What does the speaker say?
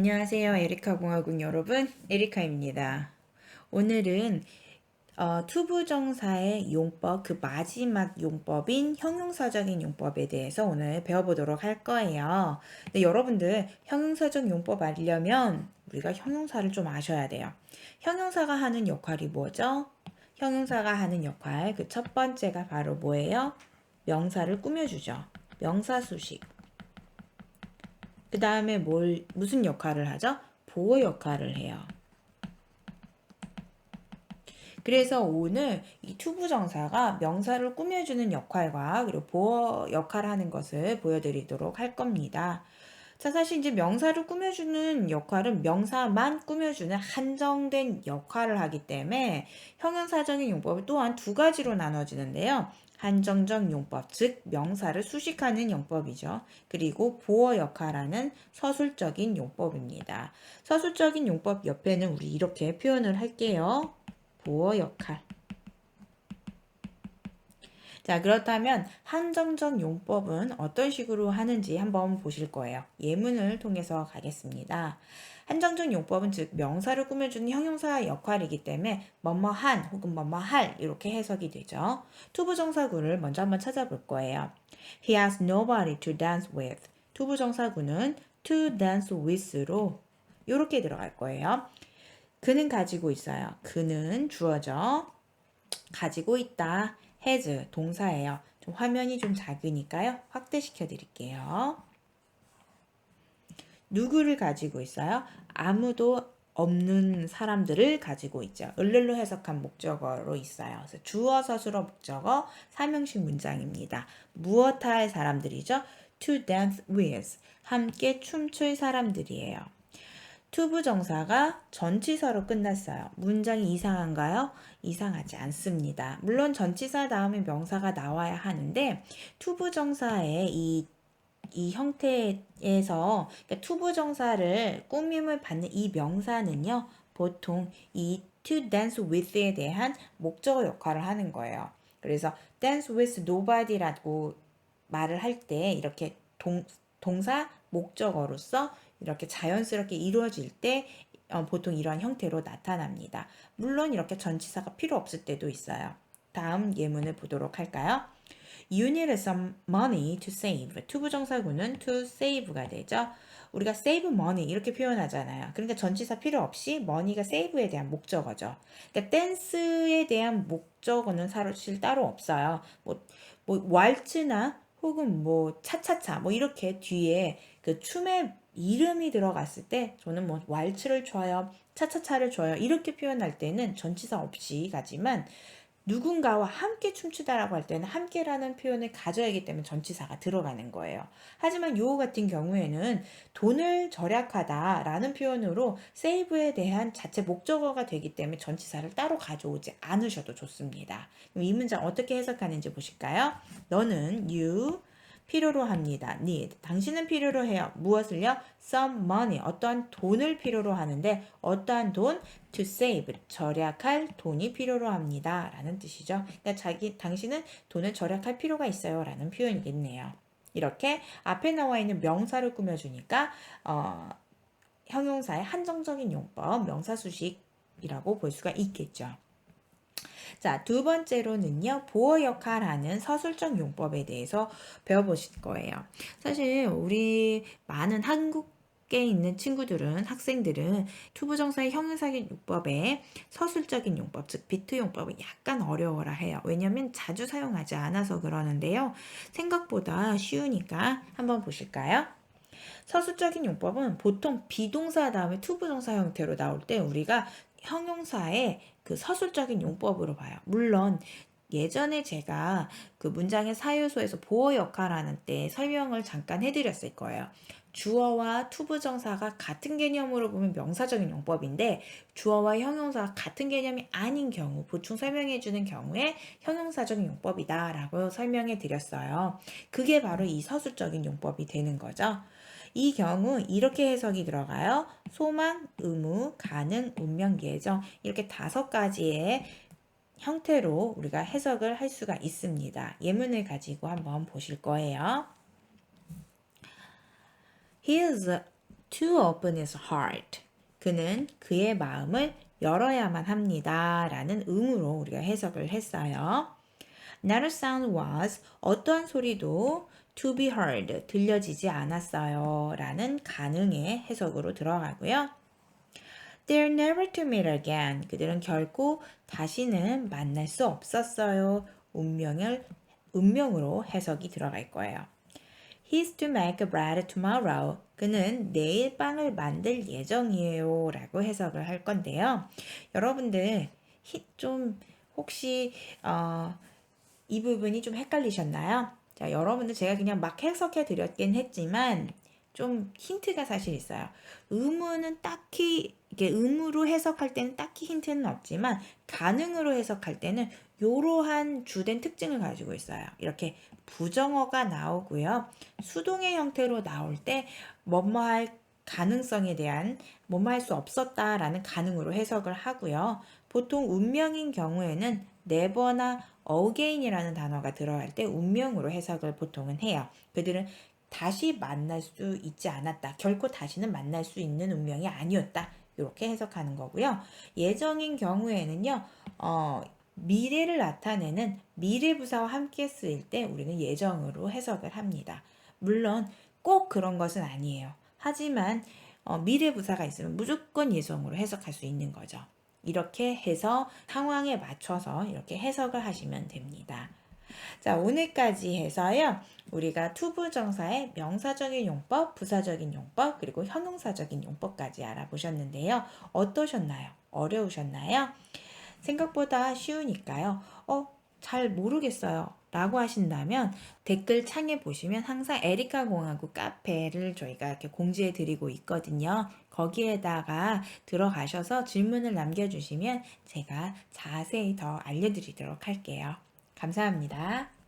안녕하세요. 에리카 공화국 여러분. 에리카입니다. 오늘은 어, 투부정사의 용법, 그 마지막 용법인 형용사적인 용법에 대해서 오늘 배워보도록 할 거예요. 근데 여러분들 형용사적 용법 알려면 우리가 형용사를 좀 아셔야 돼요. 형용사가 하는 역할이 뭐죠? 형용사가 하는 역할, 그 첫 번째가 바로 뭐예요? 명사를 꾸며주죠. 명사 수식. 그 다음에 뭘, 무슨 역할을 하죠? 보호 역할을 해요. 그래서 오늘 이 투부정사가 명사를 꾸며주는 역할과 그리고 보호 역할을 하는 것을 보여드리도록 할 겁니다. 자, 사실 이제 명사를 꾸며주는 역할은 명사만 꾸며주는 한정된 역할을 하기 때문에 형용사적인 용법은 또한 두 가지로 나눠지는데요. 한정적 용법, 즉 명사를 수식하는 용법이죠. 그리고 보어 역할하는 서술적인 용법입니다. 서술적인 용법 옆에는 우리 이렇게 표현을 할게요. 보어 역할. 자, 그렇다면 한정적 용법은 어떤 식으로 하는지 한번 보실 거예요. 예문을 통해서 가겠습니다. 한정적 용법은 즉 명사를 꾸며주는 형용사 역할이기 때문에 뭐뭐한 혹은 뭐뭐할 이렇게 해석이 되죠. 투부정사구를 먼저 한번 찾아볼 거예요. He has nobody to dance with. 투부정사구는 to dance with로 이렇게 들어갈 거예요. 그는 가지고 있어요. 그는 주어져 가지고 있다. Has 동사예요. 좀 화면이 좀 작으니까요. 확대시켜 드릴게요. 누구를 가지고 있어요? 아무도 없는 사람들을 가지고 있죠. 을를로 해석한 목적어로 있어요. 그래서 주어 서술어 목적어 삼형식 문장입니다. 무엇 할 사람들이죠? To dance with 함께 춤출 사람들이에요. 투부 정사가 전치사로 끝났어요. 문장이 이상한가요? 이상하지 않습니다. 물론 전치사 다음에 명사가 나와야 하는데 투부 정사의 이, 이 형태에서 그러니까 투부 정사를 꾸밈을 받는 이 명사는요. 보통 이 to dance with에 대한 목적어 역할을 하는 거예요. 그래서 dance with nobody라고 말을 할 때 이렇게 동, 동사 목적어로서 이렇게 자연스럽게 이루어질 때 어, 보통 이러한 형태로 나타납니다. 물론 이렇게 전치사가 필요 없을 때도 있어요. 다음 예문을 보도록 할까요? You need some money to save. 투부정사구는 to save가 되죠. 우리가 save money 이렇게 표현하잖아요. 그러니까 전치사 필요 없이 money가 save에 대한 목적어죠. 그러니까 댄스에 대한 목적어는 사실 따로 없어요. 뭐, 뭐 왈츠나 혹은 뭐 차차차 뭐 이렇게 뒤에 그 춤의 이름이 들어갔을 때 저는 뭐 왈츠를 줘요, 차차차를 줘요 이렇게 표현할 때는 전치사 없이 가지만 누군가와 함께 춤추다라고 할 때는 함께라는 표현을 가져야 하기 때문에 전치사가 들어가는 거예요. 하지만 요 같은 경우에는 돈을 절약하다라는 표현으로 세이브에 대한 자체 목적어가 되기 때문에 전치사를 따로 가져오지 않으셔도 좋습니다. 이 문장 어떻게 해석하는지 보실까요? 너는 you 필요로 합니다. need. 당신은 필요로 해요. 무엇을요? some money. 어떠한 돈을 필요로 하는데 어떠한 돈? to save. 절약할 돈이 필요로 합니다. 라는 뜻이죠. 그러니까 자기 당신은 돈을 절약할 필요가 있어요. 라는 표현이겠네요. 이렇게 앞에 나와 있는 명사를 꾸며주니까 어, 형용사의 한정적인 용법, 명사수식이라고 볼 수가 있겠죠. 자, 두 번째로는요, 보호 역할하는 서술적 용법에 대해서 배워보실 거예요. 사실 우리 많은 한국 에 있는 친구들은 학생들은 투부정사의 형용사적 용법에 서술적인 용법, 즉 비트 용법은 약간 어려워라 해요. 왜냐하면 자주 사용하지 않아서 그러는데요. 생각보다 쉬우니까 한번 보실까요? 서술적인 용법은 보통 비동사 다음에 투부정사 형태로 나올 때 우리가 형용사의 그 서술적인 용법으로 봐요. 물론 예전에 제가 그 문장의 사유소에서 보호 역할하는 때 설명을 잠깐 해드렸을 거예요. 주어와 투부정사가 같은 개념으로 보면 명사적인 용법인데 주어와 형용사가 같은 개념이 아닌 경우 보충 설명해 주는 경우에 형용사적인 용법이다 라고 설명해 드렸어요. 그게 바로 이 서술적인 용법이 되는 거죠. 이 경우 이렇게 해석이 들어가요. 소망, 의무, 가능, 운명, 예정 이렇게 다섯 가지의 형태로 우리가 해석을 할 수가 있습니다. 예문을 가지고 한번 보실 거예요. He is to open his heart. 그는 그의 마음을 열어야만 합니다. 라는 의무로 우리가 해석을 했어요. Not a sound was 어떠한 소리도 to be heard 들려지지 않았어요. 라는 가능의 해석으로 들어가고요. They're never to meet again. 그들은 결코 다시는 만날 수 없었어요. 운명을 운명으로 해석이 들어갈 거예요. He's to make bread tomorrow. 그는 내일 빵을 만들 예정이에요. 라고 해석을 할 건데요. 여러분들, 히- 좀, 혹시, 어, 이 부분이 좀 헷갈리셨나요? 자, 여러분들 제가 그냥 막 해석해 드렸긴 했지만, 좀 힌트가 사실 있어요. 의무는 딱히, 이게 의무로 해석할 때는 딱히 힌트는 없지만, 가능으로 해석할 때는 이러한 주된 특징을 가지고 있어요. 이렇게 부정어가 나오고요. 수동의 형태로 나올 때 뭐뭐할 가능성에 대한 뭐뭐 할 수 없었다라는 가능으로 해석을 하고요. 보통 운명인 경우에는 never나 again이라는 단어가 들어갈 때 운명으로 해석을 보통은 해요. 그들은 다시 만날 수 있지 않았다. 결코 다시는 만날 수 있는 운명이 아니었다. 이렇게 해석하는 거고요. 예정인 경우에는요. 어, 미래를 나타내는 미래 부사와 함께 쓰일 때 우리는 예정으로 해석을 합니다. 물론 꼭 그런 것은 아니에요. 하지만 어, 미래 부사가 있으면 무조건 예정으로 해석할 수 있는 거죠. 이렇게 해서 상황에 맞춰서 이렇게 해석을 하시면 됩니다. 자, 오늘까지 해서요. 우리가 투부정사의 명사적인 용법, 부사적인 용법, 그리고 형용사적인 용법까지 알아보셨는데요. 어떠셨나요? 어려우셨나요? 생각보다 쉬우니까요. 어, 잘 모르겠어요. 라고 하신다면 댓글 창에 보시면 항상 에리카 공화국 카페를 저희가 이렇게 공지해 드리고 있거든요. 거기에다가 들어가셔서 질문을 남겨주시면 제가 자세히 더 알려드리도록 할게요. 감사합니다.